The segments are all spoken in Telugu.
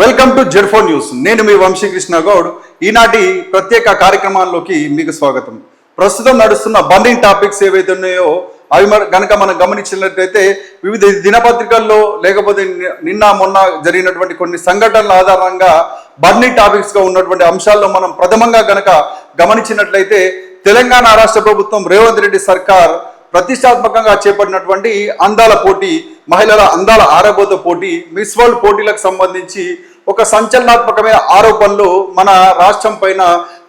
వెల్కమ్ టు జెడ్ఫో న్యూస్ నేను మీ వంశీకృష్ణ గౌడ్. ఈనాటి ప్రత్యేక కార్యక్రమాల్లోకి మీకు స్వాగతం. ప్రస్తుతం నడుస్తున్న బండింగ్ టాపిక్స్ ఏవైతే ఉన్నాయో అవి కనుక గనక మనం గమనించినట్లయితే వివిధ దినపత్రికల్లో లేకపోతే నిన్న మొన్న జరిగినటువంటి కొన్ని సంఘటనల ఆధారంగా బండింగ్ టాపిక్స్గా ఉన్నటువంటి అంశాల్లో మనం ప్రథమంగా గనక గమనించినట్లయితే తెలంగాణ రాష్ట్ర ప్రభుత్వం రేవంత్ రెడ్డి సర్కార్ ప్రతిష్టాత్మకంగా చేపట్టినటువంటి అందాల పోటీ మహిళల అందాల ఆరబోత పోటీ మిస్ వరల్డ్ పోటీలకు సంబంధించి ఒక సంచలనాత్మకమైన ఆరోపణలు మన రాష్ట్రం పైన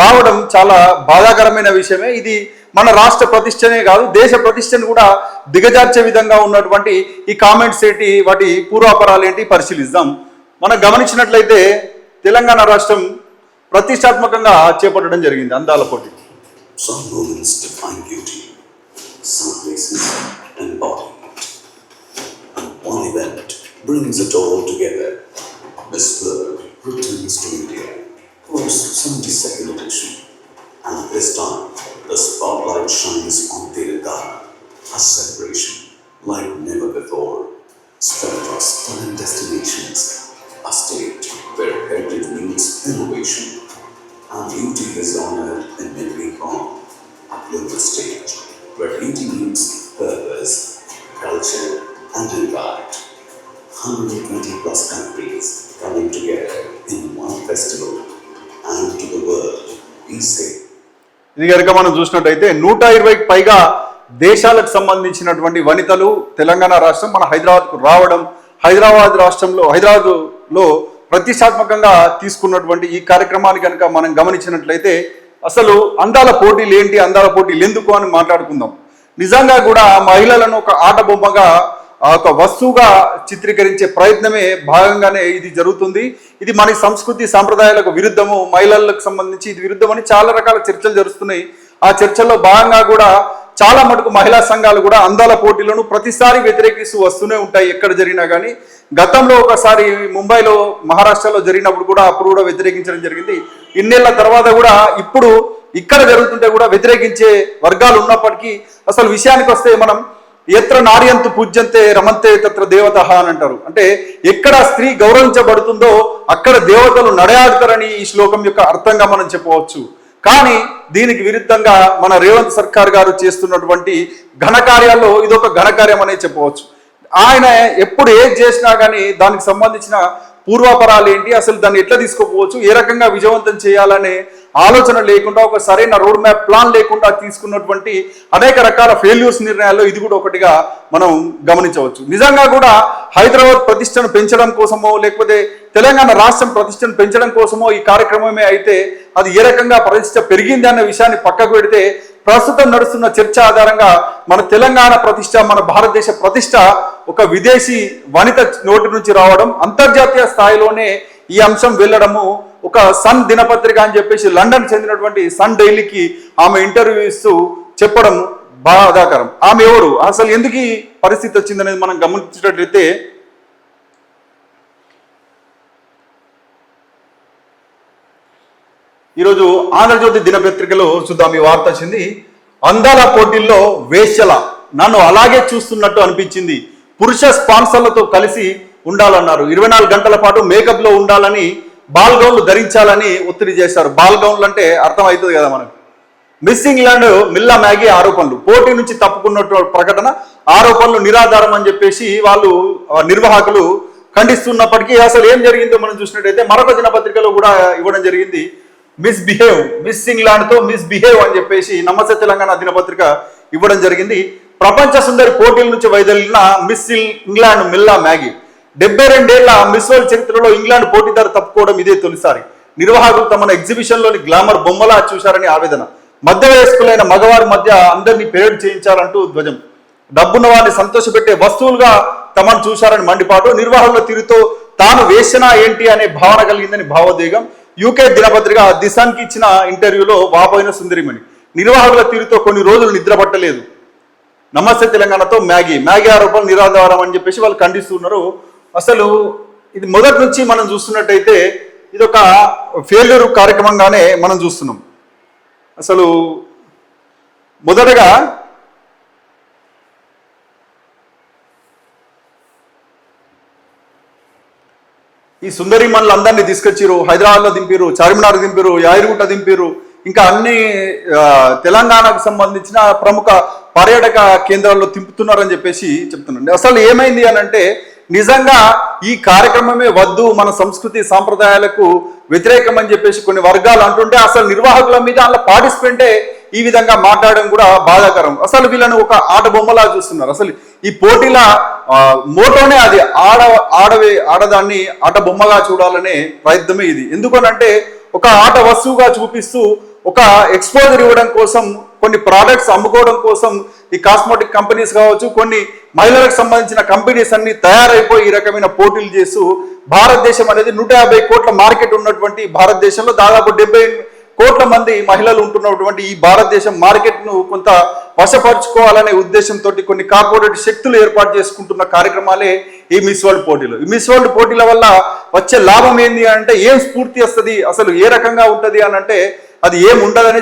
రావడం చాలా బాధాకరమైన విషయమే ఇది మన రాష్ట్ర ప్రతిష్టనే కాదు దేశ ప్రతిష్టను కూడా దిగజార్చే విధంగా ఉన్నటువంటి ఈ కామెంట్స్ ఏంటి వాటి పూర్వాపరాలు ఏంటి పరిశీలిద్దాం మనం గమనించినట్లయితే తెలంగాణ రాష్ట్రం ప్రతిష్టాత్మకంగా చేపట్టడం జరిగింది అందాల పోటీ Some moments define beauty, some places. And one event brings it all together. World returns to India its 72nd edition. And this time, the spotlight shines on Telangana, a celebration like never before. Spread across stunning destinations, a state where heritage meets innovation. Our beauty is honored in every form. A global stage where beauty meets purpose, culture, and impact. 120 plus countries coming together in one festival. And to the world, we say, ఇది కనుక మనం చూసినట్టయితే నూట ఇరవైకి పైగా దేశాలకు సంబంధించినటువంటి వనితలు తెలంగాణ రాష్ట్రం మన హైదరాబాద్కు రావడం హైదరాబాద్ రాష్ట్రంలో హైదరాబాద్లో ప్రతిష్టాత్మకంగా తీసుకున్నటువంటి ఈ కార్యక్రమాన్ని కనుక మనం గమనించినట్లయితే అసలు అందాల పోటీలు ఏంటి అందాల పోటీలు ఎందుకు అని మాట్లాడుకుందాం నిజంగా కూడా మహిళలను ఒక ఆట బొమ్మగా ఒక వస్తువుగా చిత్రీకరించే ప్రయత్నమే భాగంగానే ఇది జరుగుతుంది. ఇది మన సంస్కృతి సాంప్రదాయాలకు విరుద్ధము మహిళలకు సంబంధించి ఇది విరుద్ధమని చాలా రకాల చర్చలు జరుగుతున్నాయి. ఆ చర్చల్లో భాగంగా కూడా చాలా మటుకు మహిళా సంఘాలు కూడా అందాల పోటీలను ప్రతిసారి వ్యతిరేకిస్తూ వస్తూనే ఉంటాయి ఎక్కడ జరిగినా కానీ గతంలో ఒకసారి ముంబైలో మహారాష్ట్రలో జరిగినప్పుడు కూడా అప్పుడు కూడా వ్యతిరేకించడం జరిగింది. ఇన్నేళ్ళ తర్వాత కూడా ఇప్పుడు ఇక్కడ జరుగుతుంటే కూడా వ్యతిరేకించే వర్గాలు ఉన్నప్పటికీ అసలు విషయానికి వస్తే మనం ఎత్ర నార్యంతు పూజ్యంతే రమంతే తత్ర దేవత అని అంటారు. అంటే ఎక్కడ స్త్రీ గౌరవించబడుతుందో అక్కడ దేవతలు నడయాడతారని ఈ శ్లోకం యొక్క అర్థంగా మనం చెప్పవచ్చు. కానీ దీనికి విరుద్ధంగా మన రేవంత్ సర్కార్ గారు చేస్తున్నటువంటి ఘనకార్యాల్లో ఇదొక ఘనకార్యం అనే చెప్పవచ్చు. ఆయన ఎప్పుడు ఏది చేసినా కానీ దానికి సంబంధించిన పూర్వాపరాలు ఏంటి అసలు దాన్ని ఎట్లా తీసుకోపోవచ్చు ఏ రకంగా విజయవంతం చేయాలనే ఆలోచన లేకుండా ఒక సరైన రోడ్ మ్యాప్ ప్లాన్ లేకుండా తీసుకున్నటువంటి అనేక రకాల ఫెయిల్యూర్స్ నిర్ణయాల్లో ఇది కూడా ఒకటిగా మనం గమనించవచ్చు. నిజంగా కూడా హైదరాబాద్ ప్రతిష్టను పెంచడం కోసమో లేకపోతే తెలంగాణ రాష్ట్రం ప్రతిష్టను పెంచడం కోసమో ఈ కార్యక్రమమే అయితే అది ఏ రకంగా ప్రతిష్ట పెరిగింది అన్న విషయాన్ని పక్కకు పెడితే ప్రస్తుతం నడుస్తున్న చర్చ ఆధారంగా మన తెలంగాణ ప్రతిష్ట మన భారతదేశ ప్రతిష్ట ఒక విదేశీ వనిత నోటి నుంచి రావడం అంతర్జాతీయ స్థాయిలోనే ఈ అంశం వెళ్ళడము ఒక సన్ దినపత్రిక అని చెప్పేసి లండన్ చెందినటువంటి సన్ డైలీకి ఆమె ఇంటర్వ్యూ ఇస్తూ చెప్పడం బాధాకరం. ఆమె ఎవరు? అసలు ఎందుకు ఈ పరిస్థితి వచ్చిందనేది మనం గమనించినట్లయితే ఈరోజు ఆంధ్రజ్యోతి దినపత్రికలో చూద్దాం ఈ వార్త వచ్చింది. అందాల పోటీల్లో వేశ్యల నన్ను అలాగే చూస్తున్నట్టు అనిపించింది. పురుష స్పాన్సర్లతో కలిసి ఉండాలన్నారు. ఇరవై నాలుగు గంటల పాటు మేకప్లో ఉండాలని బాల్ గౌన్లు ధరించాలని ఒత్తిడి చేశారు. బాల్ గౌన్లు అంటే అర్థం అవుతుంది కదా మనకు. మిస్ ఇంగ్లాండ్ మిల్లా మ్యాగీ ఆరోపణలు. పోటీ నుంచి తప్పుకున్నట్టు ప్రకటన ఆరోపణలు నిరాధారం అని చెప్పేసి వాళ్ళు నిర్వాహకులు ఖండిస్తున్నప్పటికీ అసలు ఏం జరిగిందో మనం చూసినట్టయితే మరొక దినపత్రికలో కూడా ఇవ్వడం జరిగింది. మిస్ బిహేవ్ మిస్ ఇంగ్లాండ్తో మిస్ బిహేవ్ అని చెప్పేసి నమస్తే తెలంగాణ దినపత్రిక ఇవ్వడం జరిగింది. ప్రపంచ సుందరి పోటీల నుంచి వైదొలిగిన మిస్ ఇంగ్లాండ్ మిల్లా మ్యాగీ. డెబ్బై రెండేళ్ళ మిస్ వరల్డ్ చరిత్రలో ఇంగ్లాండ్ పోటీదారు తప్పుకోవడం ఇదే తొలిసారి. నిర్వాహకులు తమ ఎగ్జిబిషన్లోని గ్లామర్ బొమ్మలా చూశారని ఆవేదన. మధ్య వయస్కులైన మగవారి మధ్య అందరినీ పేరు చేయించారంటూ ధ్వజం. డబ్బున్న వారిని సంతోషపెట్టే వస్తువులుగా తమను చూశారని మండిపాటు. నిర్వాహకుల తీరుతో తాను వేసినా ఏంటి అనే భావన కలిగిందని భావోద్వేగం. యూకే దినపత్రిక దిశాన్కి ఇచ్చిన ఇంటర్వ్యూలో వాపోయిన సుందరిమణి. నిర్వాహకుల తీరుతో కొన్ని రోజులు నిద్రపట్టలేదు. నమస్తే తెలంగాణతో మ్యాగీ. మ్యాగీ ఆరోపణలు నిరాధారం అని చెప్పేసి వాళ్ళు ఖండిస్తున్నారు అసలు ఇది మొదటి నుంచి మనం చూస్తున్నట్టయితే ఇది ఒక ఫెయిల్యూర్ కార్యక్రమంగానే మనం చూస్తున్నాం. అసలు మొదటగా ఈ సుందరి అందరినీ తీసుకొచ్చిరు హైదరాబాద్లో దింపిరు చార్మినార్ దింపిరు యాయిరుగుట్ట దింపిరు ఇంకా అన్ని తెలంగాణకు సంబంధించిన ప్రముఖ పర్యాటక కేంద్రాల్లో తింపుతున్నారని చెప్పేసి చెప్తున్నాండి అసలు ఏమైంది అని అంటే నిజంగా ఈ కార్యక్రమమే వద్దు మన సంస్కృతి సాంప్రదాయాలకు వ్యతిరేకం అని చెప్పేసి కొన్ని వర్గాలు అంటుంటే అసలు నిర్వాహకుల మీద అలా పార్టిసిపెంటే ఈ విధంగా మాట్లాడడం కూడా బాధాకరం. అసలు వీళ్ళని ఒక ఆట బొమ్మలా చూస్తున్నారు. అసలు ఈ పోటీల మోటోనే అది ఆడ ఆడవే ఆడదాన్ని ఆట బొమ్మగా చూడాలనే ప్రయత్నమే ఇది. ఎందుకనంటే ఒక ఆట వస్తువుగా చూపిస్తూ ఒక ఎక్స్పోజర్ ఇవ్వడం కోసం కొన్ని ప్రోడక్ట్స్ అమ్ముకోవడం కోసం ఈ కాస్మోటిక్ కంపెనీస్ కావచ్చు కొన్ని మహిళలకు సంబంధించిన కంపెనీస్ అన్ని తయారైపోయి ఈ రకమైన పోటీలు చేస్తూ భారతదేశం అనేది నూట యాభై కోట్ల మార్కెట్ ఉన్నటువంటి భారతదేశంలో దాదాపు డెబ్బై కోట్ల మంది మహిళలు ఉంటున్నటువంటి ఈ భారతదేశం మార్కెట్ను కొంత వశపరుచుకోవాలనే ఉద్దేశంతో కొన్ని కార్పొరేట్ శక్తులు ఏర్పాటు చేసుకుంటున్న కార్యక్రమాలే ఈ మిస్ వరల్డ్ పోటీలు. ఈ మిస్ వరల్డ్ పోటీల వల్ల వచ్చే లాభం ఏంది అంటే ఏం స్ఫూర్తి వస్తుంది అసలు ఏ రకంగా ఉంటుంది అని అంటే అది ఏం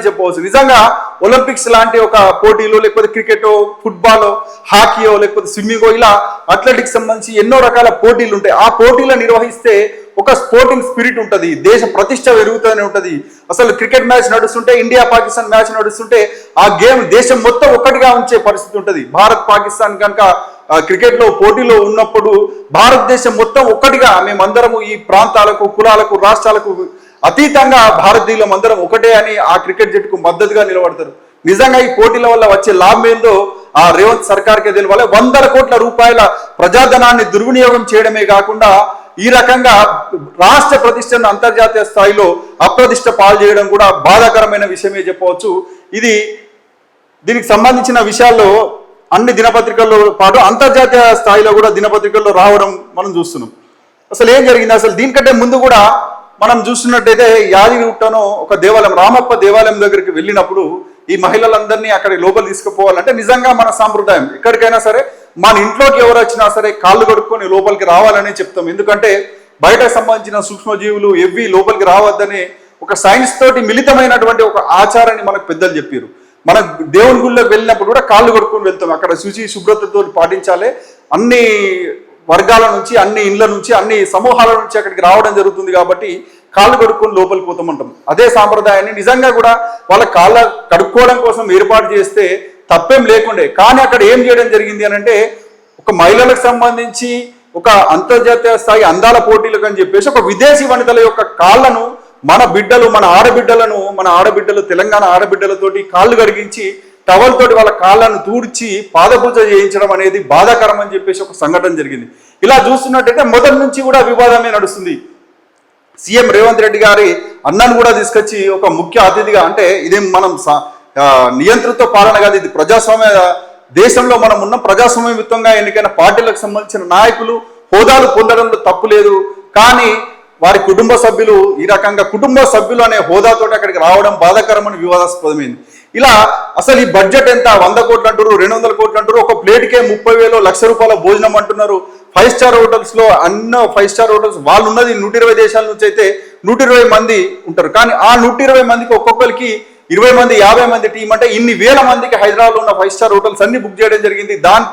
చెప్పవచ్చు. నిజంగా ఒలింపిక్స్ లాంటి ఒక పోటీలు లేకపోతే క్రికెట్ ఫుట్బాల్ హాకీయో లేకపోతే స్విమ్మింగో ఇలా అథ్లెటిక్స్ సంబంధించి ఎన్నో రకాల పోటీలు ఉంటాయి. ఆ పోటీలు నిర్వహిస్తే ఒక స్పోర్టింగ్ స్పిరిట్ ఉంటుంది. దేశ ప్రతిష్ట పెరుగుతూనే ఉంటుంది. అసలు క్రికెట్ మ్యాచ్ నడుస్తుంటే ఇండియా పాకిస్తాన్ మ్యాచ్ నడుస్తుంటే ఆ గేమ్ దేశం మొత్తం ఒక్కటిగా ఉంచే పరిస్థితి ఉంటుంది. భారత్ పాకిస్తాన్ కనుక క్రికెట్లో క్రికెట్లో పోటీలో ఉన్నప్పుడు భారతదేశం మొత్తం ఒక్కటిగా మేమందరము ఈ ప్రాంతాలకు కులాలకు రాష్ట్రాలకు అతీతంగా భారతీయులం అందరం ఒకటే అని ఆ క్రికెట్ జట్టుకు మద్దతుగా నిలబడతారు. నిజంగా ఈ పోటీల వల్ల వచ్చే లాభం ఏందో ఆ రేవంత్ సర్కార్కే తెలియాలి. వందల కోట్ల రూపాయల ప్రజాధనాన్ని దుర్వినియోగం చేయడమే కాకుండా ఈ రకంగా రాష్ట్ర ప్రతిష్టను అంతర్జాతీయ స్థాయిలో అప్రతిష్ట పాలు చేయడం కూడా బాధాకరమైన విషయమే చెప్పవచ్చు. ఇది దీనికి సంబంధించిన విషయాల్లో అన్ని దినపత్రికల్లో పాటు అంతర్జాతీయ స్థాయిలో కూడా దినపత్రికల్లో రావడం మనం చూస్తున్నాం. అసలు ఏం జరిగింది? అసలు దీనికంటే ముందు కూడా మనం చూస్తున్నట్టయితే యాదగిరిగుట్టను ఒక దేవాలయం రామప్ప దేవాలయం దగ్గరికి వెళ్ళినప్పుడు ఈ మహిళలందరినీ అక్కడ లోపల తీసుకుపోవాలంటే నిజంగా మన సాంప్రదాయం. ఎక్కడికైనా సరే మన ఇంట్లోకి ఎవరు వచ్చినా సరే కాళ్ళు కడుక్కొని లోపలికి రావాలని చెప్తాం. ఎందుకంటే బయట సంబంధించిన సూక్ష్మజీవులు ఎవ్వి లోపలికి రావద్దని ఒక సైన్స్ తోటి మిళితమైనటువంటి ఒక ఆచారాన్ని మనకు పెద్దలు చెప్పారు. మన దేవుని గుళ్ళకి వెళ్ళినప్పుడు కూడా కాళ్ళు కొడుకుని వెళ్తాం. అక్కడ శుచి శుభ్రతతో పాటించాలి. అన్ని వర్గాల నుంచి అన్ని ఇండ్ల నుంచి అన్ని సమూహాల నుంచి అక్కడికి రావడం జరుగుతుంది కాబట్టి కాళ్ళు కడుక్కొని లోపలికి పోతామంటాం. అదే సాంప్రదాయాన్ని నిజంగా కూడా వాళ్ళ కాళ్ళ కడుక్కోవడం కోసం ఏర్పాటు చేస్తే తప్పేం లేకుండే. కానీ అక్కడ ఏం చేయడం జరిగింది అని అంటే ఒక మహిళలకు సంబంధించి ఒక అంతర్జాతీయ స్థాయి అందాల పోటీలకు అని చెప్పేసి ఒక విదేశీ వనితల యొక్క కాళ్ళను మన బిడ్డలు మన ఆడబిడ్డలను మన ఆడబిడ్డలు తెలంగాణ ఆడబిడ్డలతోటి కాళ్ళు కడిగించి టవల్ తోటి వాళ్ళ కాళ్ళను తూడ్చి పాదపూజ చేయించడం అనేది బాధాకరం అని చెప్పేసి ఒక సంఘటన జరిగింది. ఇలా చూస్తున్నట్టయితే మొదటి నుంచి కూడా వివాదమే నడుస్తుంది. సీఎం రేవంత్ రెడ్డి గారి అన్నను కూడా తీసుకొచ్చి ఒక ముఖ్య అతిథిగా అంటే ఇదేం మనం నియంత్రిత పాలన కాదు ఇది ప్రజాస్వామ్య దేశంలో మనం ఉన్న ప్రజాస్వామ్యయుతంగా ఎన్నికైన పార్టీలకు సంబంధించిన నాయకులు హోదాలు పొందడంలో తప్పు లేదు. కానీ వారి కుటుంబ సభ్యులు ఈ రకంగా కుటుంబ సభ్యులు అనే హోదాతో అక్కడికి రావడం బాధాకరమని వివాదాస్పదమైంది. ఇలా అసలు ఈ బడ్జెట్ ఎంత? వంద కోట్లు అంటారు రెండు వందల కోట్లు అంటారు ఒక ప్లేట్కే ముప్పై వేలు లక్ష రూపాయల భోజనం అంటున్నారు. ఫైవ్ స్టార్ హోటల్స్లో అన్న ఫైవ్ స్టార్ హోటల్స్ వాళ్ళు ఉన్నది నూట ఇరవై దేశాల నుంచి అయితే నూట ఇరవై మంది ఉంటారు. కానీ ఆ నూట ఇరవై మందికి ఒక్కొక్కరికి ఇరవై మంది యాభై మంది టీం అంటే ఇన్ని వేల మందికి హైదరాబాద్లో ఉన్న ఫైవ్ స్టార్ హోటల్స్ అన్ని బుక్ చేయడం జరిగింది. దాని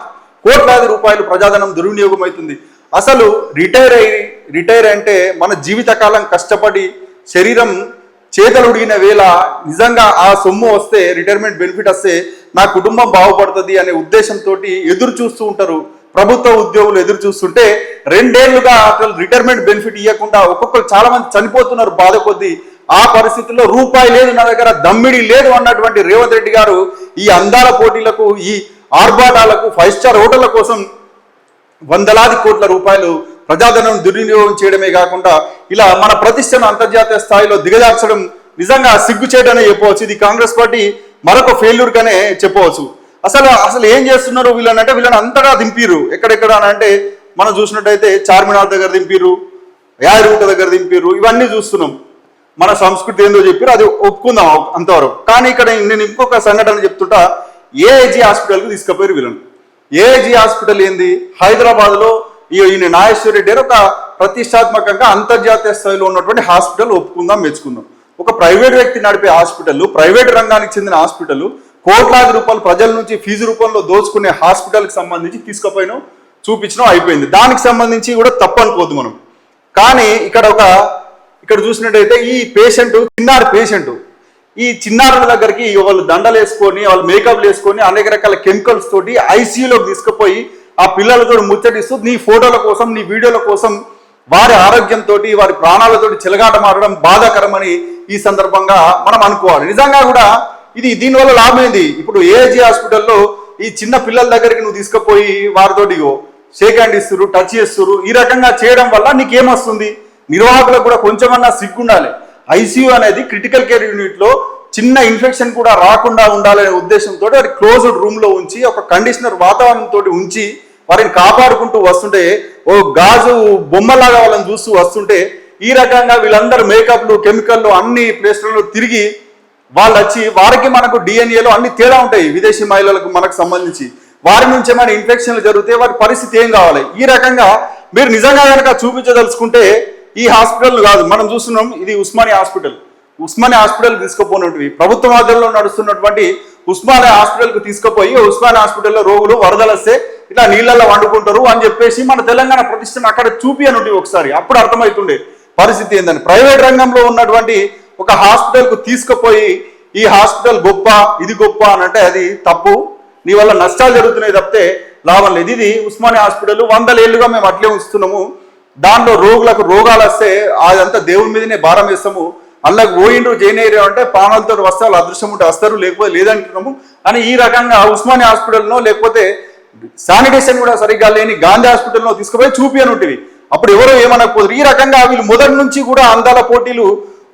కోట్లాది రూపాయలు ప్రజాధనం దుర్వినియోగం అవుతుంది. అసలు రిటైర్ అయ్యి రిటైర్ అంటే మన జీవితకాలం కష్టపడి శరీరం చేతలు ఉడిగిన వేళ నిజంగా ఆ సొమ్ము వస్తే రిటైర్మెంట్ బెనిఫిట్ వస్తే నా కుటుంబం బాగుపడుతుంది అనే ఉద్దేశంతో ఎదురు చూస్తూ ఉంటారు. ప్రభుత్వ ఉద్యోగులు ఎదురు చూస్తుంటే రెండేళ్ళుగా అసలు రిటైర్మెంట్ బెనిఫిట్ ఇవ్వకుండా ఒక్కొక్కరు చాలా మంది చనిపోతున్నారు బాధ కొద్దీ. ఆ పరిస్థితుల్లో రూపాయి లేదు నా దగ్గర దమ్మిడి లేదు అన్నటువంటి రేవంత్ రెడ్డి గారు ఈ అందాల పోటీలకు ఈ ఆర్భాటాలకు ఫైవ్ స్టార్ హోటళ్ళ కోసం వందలాది కోట్ల రూపాయలు ప్రజాధనం దుర్వినియోగం చేయడమే కాకుండా ఇలా మన ప్రతిష్టను అంతర్జాతీయ స్థాయిలో దిగజార్చడం నిజంగా సిగ్గు చేయడమే చెప్పవచ్చు. ఇది కాంగ్రెస్ పార్టీ మరొక ఫెయిల్యూర్గానే చెప్పవచ్చు. అసలు అసలు ఏం చేస్తున్నారు వీళ్ళని అంటే వీళ్ళని అంతగా దింపిరు ఎక్కడెక్కడ అని అంటే మనం చూసినట్టయితే చార్మినార్ దగ్గర దింపిరు యాదగిరిగుట్ట దగ్గర దింపిరు ఇవన్నీ చూస్తున్నాం. మన సంస్కృతి ఏందో చెప్పారు అది ఒప్పుకుందాం అంతవరకు. కానీ ఇక్కడ నేను ఇంకొక సంఘటన చెప్తుంటా. ఏఐజీ హాస్పిటల్కి తీసుకుపోయారు వీళ్ళని. ఏఐజీ హాస్పిటల్ ఏంది? హైదరాబాద్లో ఈయన నాగేశ్వర రెడ్డి గారు ఒక ప్రతిష్టాత్మకంగా అంతర్జాతీయ స్థాయిలో ఉన్నటువంటి హాస్పిటల్ ఒప్పుకుందాం మెచ్చుకుందాం. ఒక ప్రైవేట్ వ్యక్తి నడిపే హాస్పిటల్ ప్రైవేట్ రంగానికి చెందిన హాస్పిటల్ కోట్లాది రూపాయలు ప్రజల నుంచి ఫీజు రూపంలో దోచుకునే హాస్పిటల్కి సంబంధించి తీసుకుపోయినాం చూపించడం అయిపోయింది. దానికి సంబంధించి కూడా తప్పు అనుకోవద్దు మనం. కానీ ఇక్కడ ఒక ఇక్కడ చూసినట్టయితే ఈ పేషెంట్ చిన్నారి పేషెంట్ ఈ చిన్నారుల దగ్గరికి వాళ్ళు దండలు వేసుకొని వాళ్ళు మేకప్లు వేసుకొని అనేక రకాల కెమికల్స్ తోటి ఐసీయూలోకి తీసుకుపోయి ఆ పిల్లలతో ముచ్చటిస్తూ నీ ఫోటోల కోసం నీ వీడియోల కోసం వారి ఆరోగ్యంతో వారి ప్రాణాలతోటి చిలగాటమాడడం బాధాకరమని ఈ సందర్భంగా మనం అనుకోవాలి. నిజంగా కూడా ఇది దీనివల్ల లాభం ఏంది ఇప్పుడు ఏజీ హాస్పిటల్లో ఈ చిన్న పిల్లల దగ్గరికి నువ్వు తీసుకుపోయి వారితోటి ఇగో షేక్ హ్యాండ్ ఇస్తురు టచ్ చేస్తురు ఈ రకంగా చేయడం వల్ల నీకేమొస్తుంది? నిర్వాహకులకు కూడా కొంచెమన్నా సిగ్గుండాలి. ఐసీయూ అనేది క్రిటికల్ కేర్ యూనిట్లో చిన్న ఇన్ఫెక్షన్ కూడా రాకుండా ఉండాలనే ఉద్దేశంతో అది క్లోజ్డ్ రూమ్లో ఉంచి ఒక కండిషనర్ వాతావరణంతో ఉంచి వారిని కాపాడుకుంటూ వస్తుంటే ఓ గాజు బొమ్మలాగా వాళ్ళని చూస్తూ వస్తుంటే ఈ రకంగా వీళ్ళందరూ మేకప్లు కెమికల్లు అన్ని ప్లేస్లలో తిరిగి వాళ్ళు వచ్చి వారికి మనకు డిఎన్ఏలో అన్ని తేడా ఉంటాయి విదేశీ మహిళలకు మనకు సంబంధించి. వారి నుంచి ఏమైనా ఇన్ఫెక్షన్లు జరిగితే వారి పరిస్థితి ఏం కావాలి? ఈ రకంగా మీరు నిజంగా కనుక చూపించదలుచుకుంటే ఈ హాస్పిటల్ కాదు మనం చూస్తున్నాం ఇది ఉస్మానియా హాస్పిటల్. ఉస్మానియా హాస్పిటల్ తీసుకుపోయినవి ప్రభుత్వ ఆధ్వర్యంలో నడుస్తున్నటువంటి ఉస్మానియా హాస్పిటల్కి తీసుకుపోయి ఉస్మానియా హాస్పిటల్లో రోగులు వరదలు వస్తే ఇట్లా నీళ్ళల్లో వండుకుంటారు అని చెప్పేసి మన తెలంగాణ ప్రతిష్టను అక్కడ చూపియనుండి ఒకసారి. అప్పుడు అర్థమవుతుండే పరిస్థితి ఏందని. ప్రైవేట్ రంగంలో ఉన్నటువంటి ఒక హాస్పిటల్కు తీసుకుపోయి ఈ హాస్పిటల్ గొప్ప ఇది గొప్ప అని అంటే అది తప్పు. నీ వల్ల నష్టాలు జరుగుతున్నాయి తప్పితే లాభం లేదు. ఇది ఉస్మానియా హాస్పిటల్ వందల ఏళ్ళుగా మేము అట్లే ఉంచుతున్నాము. దాంట్లో రోగులకు రోగాలు వస్తే అదంతా దేవుని మీదనే భారం వేస్తాము. అందులోకి పోయిండ్రు జైనేరియా అంటే పానాలతో వస్తే వాళ్ళు అదృష్టం ఉంటే వస్తారు లేకపోతే లేదంటున్నాము. అని ఈ రకంగా ఉస్మానియా హాస్పిటల్నో లేకపోతే శానిటేషన్ కూడా సరిగ్గా లేని గాంధీ హాస్పిటల్లో తీసుకుపోయి చూపియని ఉంటుంది. అప్పుడు ఎవరో ఏమనకపోదు ఈ రకంగా వీళ్ళు మొదటి నుంచి కూడా అందాల పోటీలు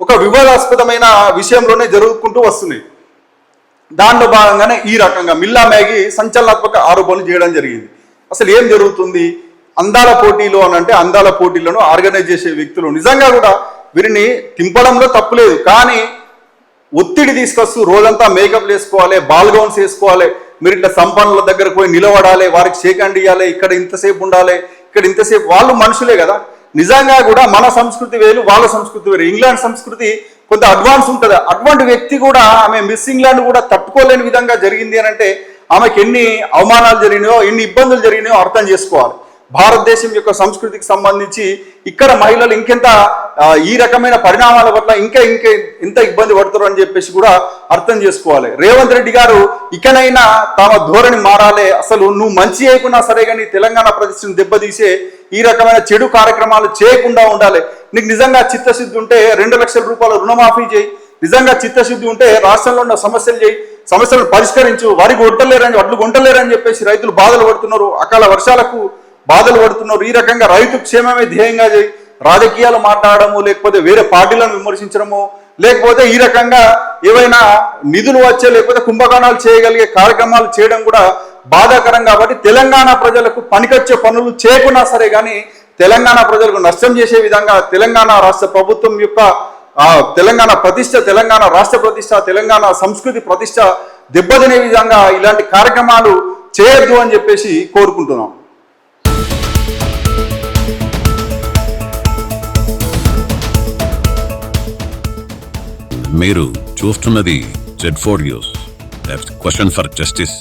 ఒక వివాదాస్పదమైన విషయంలోనే జరుగుకుంటూ వస్తున్నాయి. దాంట్లో భాగంగానే ఈ రకంగా మిల్లా మ్యాగీ సంచలనాత్మక ఆరోపణలు చేయడం జరిగింది. అసలు ఏం జరుగుతుంది? అందాల పోటీలు అని అంటే అందాల పోటీలను ఆర్గనైజ్ చేసే వ్యక్తులు నిజంగా కూడా వీరిని తింపడంలో తప్పులేదు. కానీ ఒత్తిడి తీసుకొస్తూ రోజంతా మేకప్ వేసుకోవాలి బాల్ గౌన్స్ వేసుకోవాలి మీరు ఇట్లా సంపన్నుల దగ్గర పోయి నిలబడాలి వారికి షేక్ ఇవ్వాలి ఇక్కడ ఇంతసేపు ఉండాలి ఇక్కడ ఇంతసేపు వాళ్ళు మనుషులే కదా. నిజంగా కూడా మన సంస్కృతి వేరు వాళ్ళ సంస్కృతి వేరు. ఇంగ్లాండ్ సంస్కృతి కొంత అడ్వాన్స్ ఉంటుంది. అటువంటి వ్యక్తి కూడా ఆమె మిస్ ఇంగ్లాండ్ కూడా తట్టుకోలేని విధంగా జరిగింది అని అంటే ఆమెకి ఎన్ని అవమానాలు జరిగినాయో ఎన్ని ఇబ్బందులు జరిగినాయో అర్థం చేసుకోవాలి. భారతదేశం యొక్క సంస్కృతికి సంబంధించి ఇక్కడ మహిళలు ఇంకెంత ఈ రకమైన పరిణామాల పట్ల ఇంకా ఇంకా ఎంత ఇబ్బంది పడుతారు అని చెప్పేసి కూడా అర్థం చేసుకోవాలి. రేవంత్ రెడ్డి గారు ఇకనైనా తమ ధోరణి మారాలి. అసలు నువ్వు మంచి అయికున్నా సరే కానీ తెలంగాణ ప్రతిష్టను దెబ్బతీసే ఈ రకమైన చెడు కార్యక్రమాలు చేయకుండా ఉండాలి. నీకు నిజంగా చిత్తశుద్ధి ఉంటే రెండు లక్షల రూపాయల రుణమాఫీ చేయి. నిజంగా చిత్తశుద్ధి ఉంటే రాష్ట్రంలో ఉన్న సమస్యలు చేయి. సమస్యలను పరిష్కరించు. వారికి కొట్టలేరని వడ్లు కొంటలేరని చెప్పేసి రైతులు బాధలు పడుతున్నారు. అకాల వర్షాలకు బాధలు పడుతున్నారు. ఈ రకంగా రైతు క్షేమమే ధ్యేయంగా చేయి రాజకీయాలు మాట్లాడము లేకపోతే వేరే పార్టీలను విమర్శించడము లేకపోతే ఈ రకంగా ఏవైనా నిధులు వచ్చే లేకపోతే కుంభకోణాలు చేయగలిగే కార్యక్రమాలు చేయడం కూడా బాధాకరం కాబట్టి తెలంగాణ ప్రజలకు పనికొచ్చే పనులు చేయకున్నా సరే కానీ తెలంగాణ ప్రజలకు నష్టం చేసే విధంగా తెలంగాణ రాష్ట్ర ప్రభుత్వం యొక్క తెలంగాణ ప్రతిష్ట తెలంగాణ రాష్ట్ర ప్రతిష్ట తెలంగాణ సంస్కృతి ప్రతిష్ట దెబ్బతినే విధంగా ఇలాంటి కార్యక్రమాలు చేయొద్దు అని చెప్పేసి కోరుకుంటున్నాం. మీరు చూస్తున్నది Z four news question for justice